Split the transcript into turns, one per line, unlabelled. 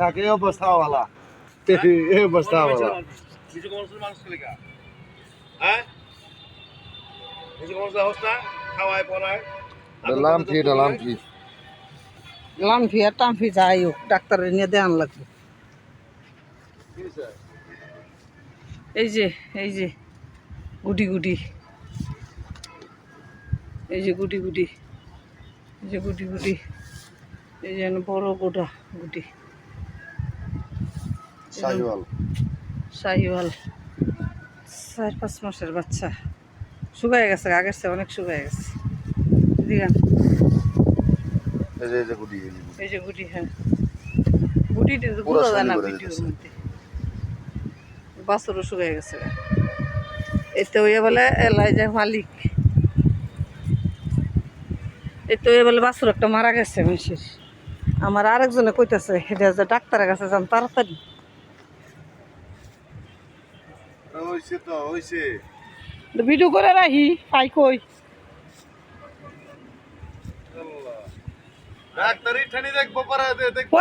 থাকে এই অবস্থাওয়ালা এই অবস্থাওয়ালা
নিজে কমার্সের মানুষ লেখা হ্যাঁ? নিজে কমার্সের হোস না খাওয়ায় পড়ায়।
লাম কি লাম কি
লামফি আর টামফি যাই হোক ডাক্তারের নিয়ে দেওয়ান লাগবে। এই যে এই যে গুটি গুটি। এই যে গুটি গুটি এই যে গুটি গুটি এই যে বড় গোটা গুটি। শাহিওয়াল। চার পাঁচ মাসের বাচ্চা। শুকায় গেছে আগের চেয়ে অনেক শুকায় গেছে। দিগান
এই যে গুটি এই যে গুটি।
এই যে গুটি হ্যাঁ। গুটিটি বোঝা যায় না ভিডিওর মধ্যে। বাছরও শুকায় গেছে এতে ওই বলে মালিক। এতে ওই বলে বাছর একটা মারা গেছে মানুষের। আমার আরেকজনে কইতাছে এটা যে ডাক্তারের কাছে যান তাড়াতাড়ি।
হইছে তো হইছে।
ভিডিও করে রাখি পাই কই।
ডাক্তারি ঠানি দেখব পারা দেখব।